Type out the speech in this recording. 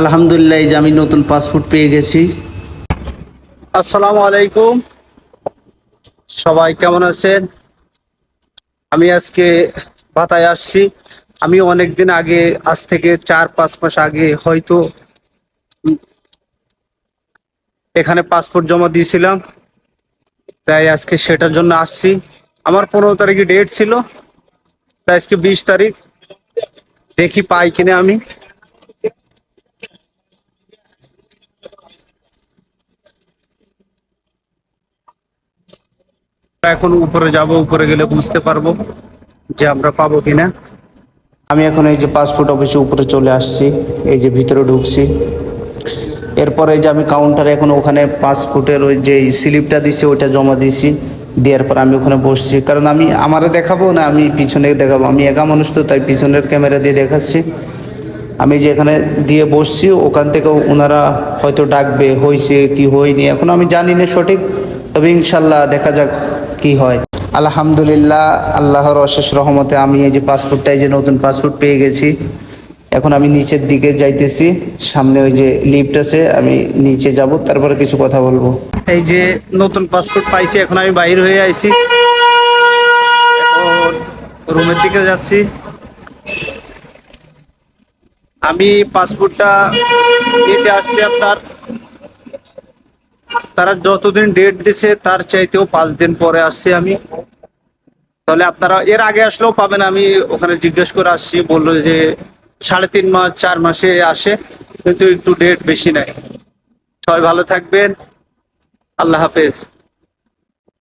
আলহামদুলিল্লাহ, এই যে আমি নতুন পাসপোর্ট পেয়ে গেছি। আসসালামু আলাইকুম। সবাই কেমন আছেন? আমি আজকে ভাতায় আসছি। আমি অনেক দিন আগে, আজ থেকে চার পাঁচ মাস আগে হয়তো এখানে পাসপোর্ট জমা দিয়েছিলাম। তাই আজকে সেটার জন্য আসছি। আমার পনেরো তারিখে ডেট ছিল। তাই আজকে বিশ তারিখ। দেখি পাই কিনা আমি। এখন উপরে যাব, উপরে গেলে বুঝতে পারব যে আমরা পাবো কিনা। আমি এখন এই যে পাসপোর্ট অফিসে উপরে চলে আসছি, এই যে ভিতরে ঢুকছি। এরপরে যে আমি কাউন্টারে এখন ওখানে পাসপোর্টের ওই যে স্লিপটা দিছি, ওইটা জমা দিছি। দেওয়ার পর আমি ওখানে বসছি। কারণ আমি, আমারে দেখাবো না, আমি পিছনে দেখাবো? আমি একা মানুষ তো, তাই পিছনের ক্যামেরা দিয়ে দেখাচ্ছি। আমি যে এখানে দিয়ে বসছি, ওখান থেকে ওনারা হয়তো ডাকবে হয়েছে কি হয়নি? এখন আমি জানি না সঠিক। তবে ইনশাল্লাহ দেখা যাক। কি হয়? আলহামদুলিল্লাহ, আল্লাহর অশেষ রহমতে আমি এই যে পাসপোর্টটা এই যে নতুন পাসপোর্ট পেয়ে গেছি। এখন আমি নিচের দিকে যাইতেছি, সামনে ওই যে লিফট আছে, আমি নিচে যাব, তারপরে কিছু কথা বলব। এই যে নতুন পাসপোর্ট পাইছি, এখন আমি বাইর হয়ে আইছি। রুমের দিকে যাচ্ছি। আমি পাসপোর্টটা নিতে আসছি আপনার। তারা যতদিন ডেট দিছে, তার চাইতেও পাঁচ দিন পরে আসছি আমি। তাহলে আপনারা এর আগে আসলেও পাবেন, আমি ওখানে জিজ্ঞেস করে আসছি, বলল যে সাড়ে তিন মাস, চার মাসে আসে, কিন্তু একটু ডেট বেশি নেয় সবাই ভালো থাকবেন। আল্লাহ হাফেজ।